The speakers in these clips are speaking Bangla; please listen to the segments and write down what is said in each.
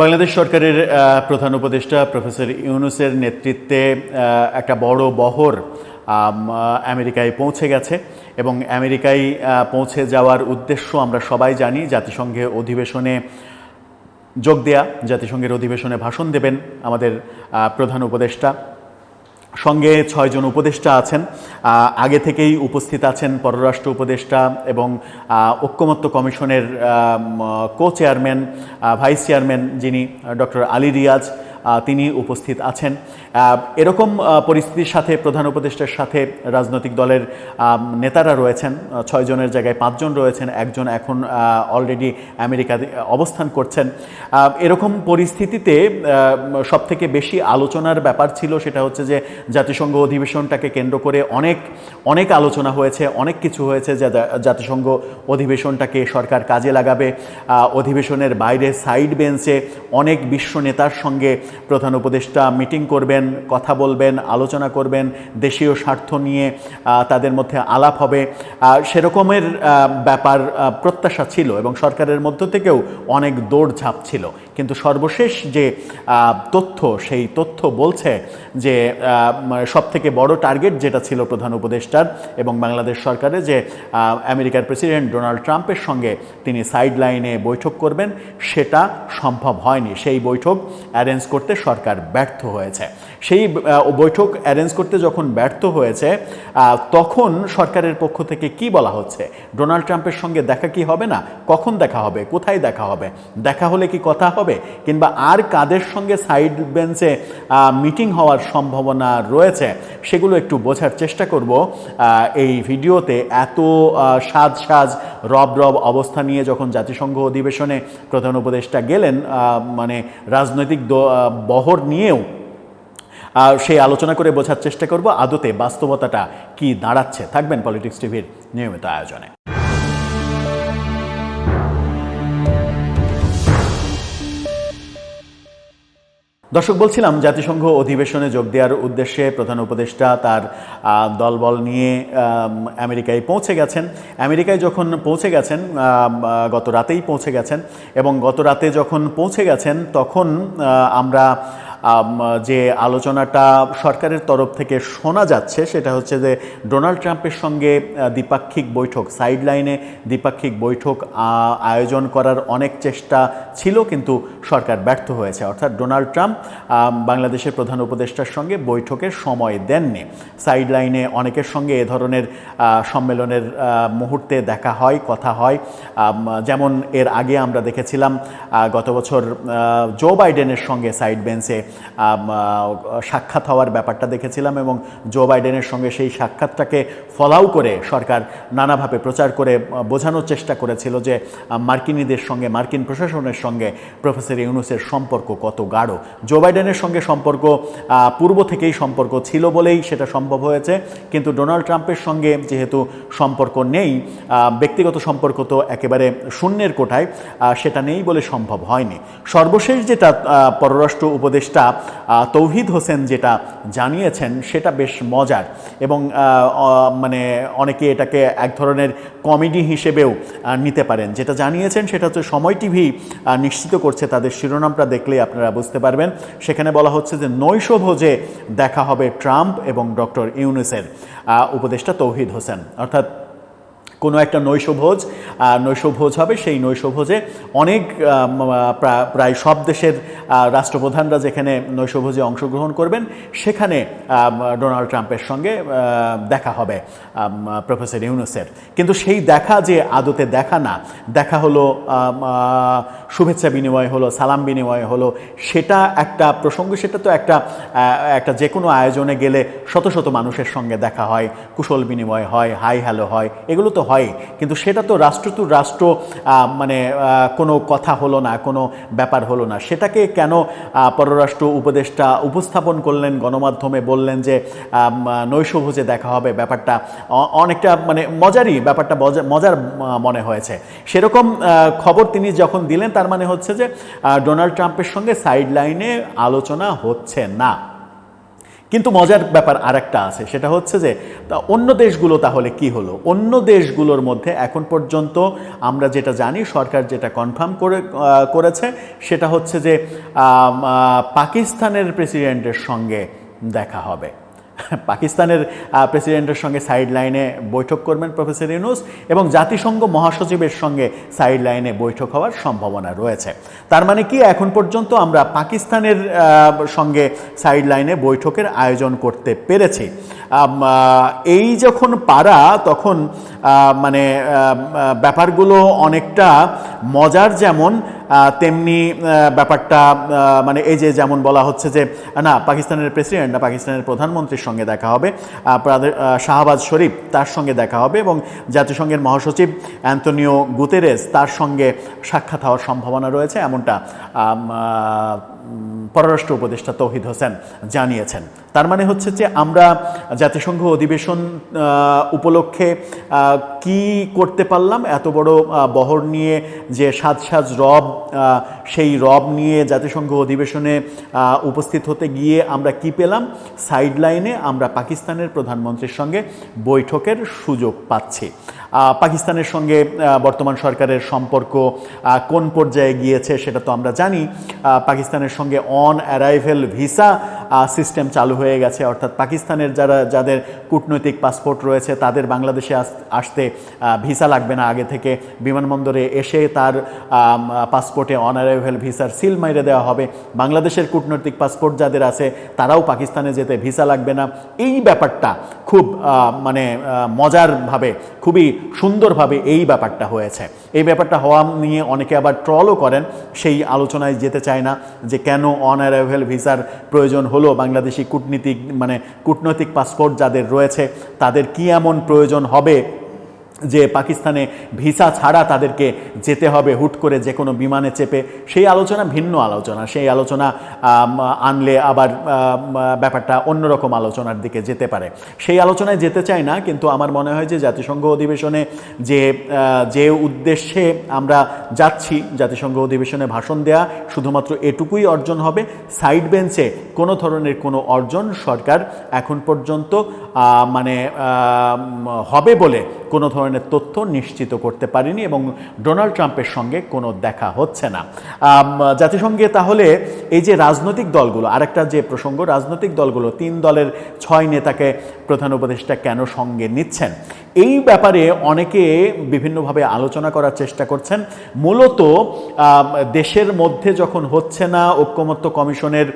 বাংলাদেশ সরকারের প্রধান উপদেষ্টা প্রফেসর ইউনুসের নেতৃত্বে একটা বড় বহর আমেরিকায় পৌঁছে গেছে এবং আমেরিকায় পৌঁছে যাওয়ার উদ্দেশ্য আমরা সবাই জানি। জাতিসংঘে অধিবেশনে যোগ দেয়া, জাতিসংঘের অধিবেশনে ভাষণ দেবেন আমাদের প্রধান উপদেষ্টা। সঙ্গে ছয়জন উপদেষ্টা আছেন। আগে থেকেই উপস্থিত আছেন পররাষ্ট্র উপদেষ্টা এবং ঐক্যমত্য কমিশনের কো চেয়ারম্যান ভাইস চেয়ারম্যান যিনি ডক্টর আলী রিয়াজ। তিনি উপস্থিত আছেন। এরকম পরিস্থিতির সাথে প্রধান উপদেষ্টার সাথে রাজনৈতিক দলের নেতারা রয়েছেন। ছয়জনের জায়গায় পাঁচজন রয়েছেন, একজন এখন অলরেডি আমেরিকাতে অবস্থান করছেন। এরকম পরিস্থিতিতে সব থেকে বেশি আলোচনার ব্যাপার ছিল সেটা হচ্ছে যে, জাতিসংঘ অধিবেশনটাকে কেন্দ্র করে অনেক অনেক আলোচনা হয়েছে, অনেক কিছু হয়েছে যে জাতিসংঘ অধিবেশনটাকে সরকার কাজে লাগাবে। অধিবেশনের বাইরে সাইড বেঞ্চে অনেক বিশ্ব নেতার সঙ্গে প্রধান উপদেষ্টা মিটিং করবেন, কথা বলবেন, আলোচনা করবেন, দেশীয় স্বার্থ নিয়ে তাদের মধ্যে আলাপ হবে। সেরকমের ব্যাপার প্রত্যাশা ছিল এবং সরকারের মধ্য থেকেও অনেক দৌড়ঝাঁপ ছিল। কিন্তু সর্বশেষ যে তথ্য, সেই তথ্য বলছে যে সব থেকে বড় টার্গেট যেটা ছিল প্রধান উপদেষ্টার এবং বাংলাদেশ সরকারের যে আমেরিকার প্রেসিডেন্ট ডোনাল্ড ট্রাম্পের সঙ্গে তিনি সাইড লাইনে বৈঠক করবেন, সেটা সম্ভব হয়নি। সেই বৈঠক অ্যারেঞ্জ করতে সরকার ব্যর্থ হয়েছে। সেই বৈঠক অ্যারেঞ্জ করতে যখন ব্যর্থ হয়েছে তখন সরকারের পক্ষ থেকে কি বলা হচ্ছে? ডোনাল্ড ট্রাম্পের সঙ্গে দেখা কি হবে না? কখন দেখা হবে? কোথায় দেখা হবে? দেখা হলে কি কথা হবে? কিংবা আর কাদের সঙ্গে সাইড বেঞ্চে মিটিং হওয়ার সম্ভাবনা রয়েছে, সেগুলো একটু বোঝার চেষ্টা করব। এই ভিডিওতে এত সাজ সাজ, রব রব অবস্থা নিয়ে যখন জাতিসংঘ অধিবেশনে প্রধান উপদেষ্টা গেলেন মানে রাজনৈতিক বহর নিয়েও সেই আলোচনা করে বোঝার চেষ্টা করব। আদতে বাস্তবতাটা কি দাঁড়াচ্ছে? থাকবেন পলিটিক্স টিভির নিয়মিত আয়োজনে। দর্শক বলছিলাম জাতিসংঘ অধিবেশনে যোগ দেওয়ার উদ্দেশ্যে প্রধান উপদেষ্টা তার দলবল নিয়ে আমেরিকায় পৌঁছে গেছেন। আমেরিকায় যখন পৌঁছে গেছেন গত রাতেই পৌঁছে গেছেন এবং গত রাতে যখন পৌঁছে গেছেন তখন আমরা আম, যে আলোচনাটা সরকারের তরফ থেকে শোনা যাচ্ছে, সেটা হচ্ছে যে ডোনাল্ড ট্রাম্পের সঙ্গে দ্বিপাক্ষিক বৈঠক সাইড লাইনে দ্বিপাক্ষিক বৈঠক আয়োজন করার অনেক চেষ্টা ছিল, কিন্তু সরকার ব্যর্থ হয়েছে। অর্থাৎ ডোনাল্ড ট্রাম্প বাংলাদেশের প্রধান উপদেষ্টার সঙ্গে বৈঠকের সময় দেননি। সাইড লাইনে অনেকের সঙ্গে এ ধরনের সম্মেলনের মুহূর্তে দেখা হয়, কথা হয়। যেমন এর আগে আমরা দেখেছিলাম গত বছর জো বাইডেনের সঙ্গে সাইড বেঞ্চে সাক্ষাৎ হওয়ার ব্যাপারটা দেখেছিলাম এবং জো বাইডেনের সঙ্গে সেই সাক্ষাৎটাকে ফলাও করে সরকার নানাভাবে প্রচার করে বোঝানোর চেষ্টা করেছিল যে মার্কিনীদের সঙ্গে, মার্কিন প্রশাসনের সঙ্গে প্রফেসর ইউনুসের সম্পর্ক কত গাঢ়। জো বাইডেনের সঙ্গে সম্পর্ক পূর্ব থেকেই সম্পর্ক ছিল বলেই সেটা সম্ভব হয়েছে। কিন্তু ডোনাল্ড ট্রাম্পের সঙ্গে যেহেতু সম্পর্ক নেই ব্যক্তিগত সম্পর্ক তো একেবারে শূন্যের কোঠায় সেটা নেই বলে সম্ভব হয়নি। সর্বশেষ যেটা পররাষ্ট্র উপদেষ্টা আহ, তৌহিদ হোসেন যেটা জানিয়েছেন সেটা বেশ মজার। এবং মানে অনেকে এটাকে এক ধরনের কমেডি হিসেবেও নিতে পারেন। যেটা জানিয়েছেন সেটা হচ্ছে সময় টিভি নিশ্চিত করছে তাদের শিরোনামটা দেখলেই আপনারা বুঝতে পারবেন। সেখানে বলা হচ্ছে যে নৈশভোজে দেখা হবে ট্রাম্প এবং ডক্টর ইউনুসের উপদেষ্টা তৌহিদ হোসেন। অর্থাৎ কোনো একটা নৈশভোজ নৈশভোজ হবে সেই নৈশভোজে অনেক প্রায় সব দেশের রাষ্ট্রপ্রধানরা যেখানে নৈশভোজে অংশগ্রহণ করবেন, সেখানে ডোনাল্ড ট্রাম্পের সঙ্গে দেখা হবে প্রফেসর ইউনুসের। কিন্তু সেই দেখা যে আদতে দেখা না, দেখা হলো শুভেচ্ছা বিনিময় হলো, সালাম বিনিময় হলো, সেটা একটা প্রসঙ্গ, সেটা তো একটা একটা যে কোনো আয়োজনে গেলে শত শত মানুষের সঙ্গে দেখা হয়, কুশল বিনিময় হয়, হাই হ্যালো হয়, এগুলো তো হয়। কিন্তু সেটা তো রাষ্ট্র টু রাষ্ট্র মানে কোনো কথা হলো না, কোনো ব্যাপার হলো না। সেটাকে কেন পররাষ্ট্র উপদেষ্টা উপস্থাপন করলেন, গণমাধ্যমে বললেন যে নৈশভোজে দেখা হবে ব্যাপারটা। অনেকটা মানে মজারই ব্যাপারটা মজার মনে হয়েছে। সেরকম খবর তিনি যখন দিলেন, তার মানে হচ্ছে যে ডোনাল্ড ট্রাম্পের সঙ্গে সাইড লাইনে আলোচনা হচ্ছে না। কিন্তু মজার ব্যাপার আরেকটা আছে, সেটা হচ্ছে যে অন্য দেশগুলো তাহলে কি হলো? অন্য দেশগুলোর মধ্যে এখন পর্যন্ত আমরা যেটা জানি, সরকার যেটা কনফার্ম করে করেছে, সেটা হচ্ছে যে পাকিস্তানের প্রেসিডেন্টের সঙ্গে দেখা হবে। পাকিস্তানের প্রেসিডেন্টের সঙ্গে সাইড লাইনে বৈঠক করবেন প্রফেসর ইউনুস এবং জাতিসংঘ মহাসচিবের সঙ্গে সাইড লাইনে বৈঠক হওয়ার সম্ভাবনা রয়েছে। তার মানে কি? এখন পর্যন্ত আমরা পাকিস্তানের সঙ্গে সাইড লাইনে বৈঠকের আয়োজন করতে পেরেছি। এই যখন পারা তখন মানে ব্যাপারগুলো অনেকটা মজার যেমন তেমনি ব্যাপারটা মানে এই যে যেমন বলা হচ্ছে যে, না, পাকিস্তানের প্রেসিডেন্ট না পাকিস্তানের প্রধানমন্ত্রীর সঙ্গে দেখা হবে শাহবাজ শরীফ তার সঙ্গে দেখা হবে এবং জাতিসংঘের মহাসচিব অ্যান্তনিও গুতেরেস তার সঙ্গে সাক্ষাৎ হওয়ার সম্ভাবনা রয়েছে, এমনটা পররাষ্ট্র উপদেষ্টা তৌহিদ হোসেন জানিয়েছেন। তার মানে হচ্ছে যে আমরা জাতিসংঘ অধিবেশন উপলক্ষে কি করতে পারলাম? এত বড় বহর নিয়ে যে সাজ সাজ রব সেই রব নিয়ে জাতিসংঘ অধিবেশনে উপস্থিত হতে গিয়ে আমরা কি পেলাম? সাইড লাইনে আমরা পাকিস্তানের প্রধানমন্ত্রীর সঙ্গে বৈঠকের সুযোগ পাচ্ছি। পাকিস্তানের সঙ্গে বর্তমান সরকারের সম্পর্ক কোন পর্যায়ে গিয়েছে সেটা তো আমরা জানি। পাকিস্তানের সঙ্গে অন অ্যারাইভেল ভিসা সিস্টেম চালু হয়ে গেছে। অর্থাৎ পাকিস্তানের যারা, যাদের কূটনৈতিক পাসপোর্ট রয়েছে, তাদের বাংলাদেশে আস- আসতে ভিসা লাগবে না। আগে থেকে বিমানবন্দরে এসে তার পাসপোর্টে অন অ্যারাইভেল ভিসার সিল মাইরে দেওয়া হবে। বাংলাদেশের কূটনৈতিক পাসপোর্ট যাদের আছে, তারাও পাকিস্তানে যেতে ভিসা লাগবে না। এই ব্যাপারটা খুব মানে মজারভাবে খুবই সুন্দরভাবে এই ব্যাপারটা হয়েছে। এই ব্যাপারটা হওয়া নিয়ে অনেকে আবার ট্রলও করেন। সেই আলোচনায় যেতে চায় না যে কেন অন অ্যারাইভেল ভিসার প্রয়োজন হলো বাংলাদেশি কূটনীতিক মানে কূটনৈতিক পাসপোর্ট যাদের রয়েছে তাদের কি এমন প্রয়োজন হবে? যে পাকিস্তানে ভিসা ছাড়া তাদেরকে যেতে হবে, হুট করে যে কোনো বিমানে চেপে, সেই আলোচনা ভিন্ন আলোচনা। সেই আলোচনা আনলে আবার ব্যাপারটা অন্যরকম আলোচনার দিকে যেতে পারে। সেই আলোচনায় যেতে চাই না, কিন্তু আমার মনে হয় যে জাতিসংঘ অধিবেশনে যে যে উদ্দেশ্যে আমরা যাচ্ছি, জাতিসংঘ অধিবেশনে ভাষণ দেয়া শুধুমাত্র এটুকুই অর্জন হবে। সাইড বেঞ্চে কোনো ধরনের কোনো অর্জন সরকার এখন পর্যন্ত মানে হবে বলে কোনো ধরনের তথ্য নিশ্চিত করতে পারেনি এবং ডোনাল্ড ট্রাম্পের সঙ্গে কোনো দেখা হচ্ছে না। জাতিসংঘে তাহলে এই যে রাজনৈতিক দলগুলো, আরেকটা যে প্রসঙ্গ, রাজনৈতিক দলগুলো তিন দলের ছয় নেতাকে প্রধান উপদেষ্টা কেন সঙ্গে নিচ্ছেন? এই ব্যাপারে অনেকে বিভিন্নভাবে আলোচনা করার চেষ্টা করছেন। মূলত দেশের মধ্যে যখন হচ্ছে না, ঐক্যমত্য কমিশনের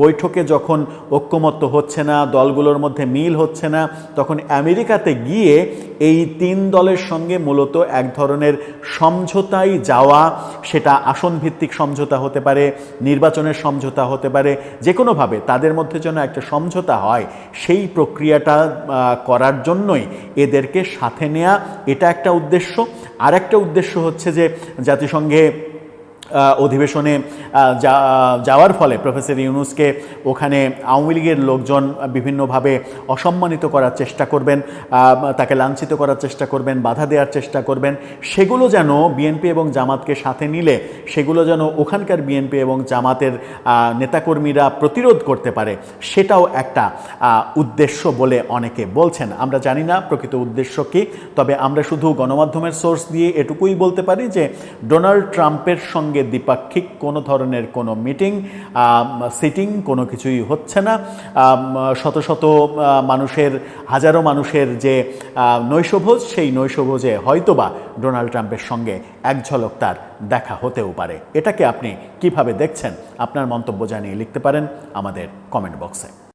বৈঠকে যখন ঐক্যমত্য হচ্ছে না, দলগুলোর মধ্যে মিল হচ্ছে না, তখন আমেরিকাতে গিয়ে এই তিন দলের সঙ্গে মূলত এক ধরনের সমঝোতায় যাওয়া, সেটা আসন ভিত্তিক সমঝোতা হতে পারে, নির্বাচনের সমঝোতা হতে পারে যে কোনোভাবে তাদের মধ্যে যেন একটা সমঝোতা হয়, সেই প্রক্রিয়াটা করার জন্যই এদেরকে সাথে নেয়া এটা একটা উদ্দেশ্য। আর একটা উদ্দেশ্য হচ্ছে যে জাতিসংঘে অধিবেশনে যাওয়ার ফলে প্রফেসর ইউনুসকে ওখানে আওয়ামী লীগের লোকজন বিভিন্নভাবে অসম্মানিত করার চেষ্টা করবেন তাকে লাঞ্ছিত করার চেষ্টা করবেন, বাধা দেওয়ার চেষ্টা করবেন, সেগুলো যেন বিএনপি এবং জামাতকে সাথে নিলে, সেগুলো যেন ওখানকার বিএনপি এবং জামাতের নেতাকর্মীরা প্রতিরোধ করতে পারে, সেটাও একটা উদ্দেশ্য বলে অনেকে বলছেন। আমরা জানি না প্রকৃত উদ্দেশ্য কী, তবে আমরা শুধু গণমাধ্যমের সোর্স দিয়ে এটুকুই বলতে পারি যে, ডোনাল্ড ট্রাম্পের সঙ্গে দ্বিপাক্ষিক কোনো ধরনের কোনো মিটিং সিটিং কোনো কিছুই হচ্ছে না। শত শত মানুষের, হাজারো মানুষের যে নৈশভোজ, সেই নৈশভোজে হয়তোবা ডোনাল্ড ট্রাম্পের সঙ্গে এক ঝলক তার দেখা হতেও পারে। এটাকে আপনি কীভাবে দেখছেন, আপনার মন্তব্য জানিয়ে লিখতে পারেন আমাদের কমেন্ট বক্সে।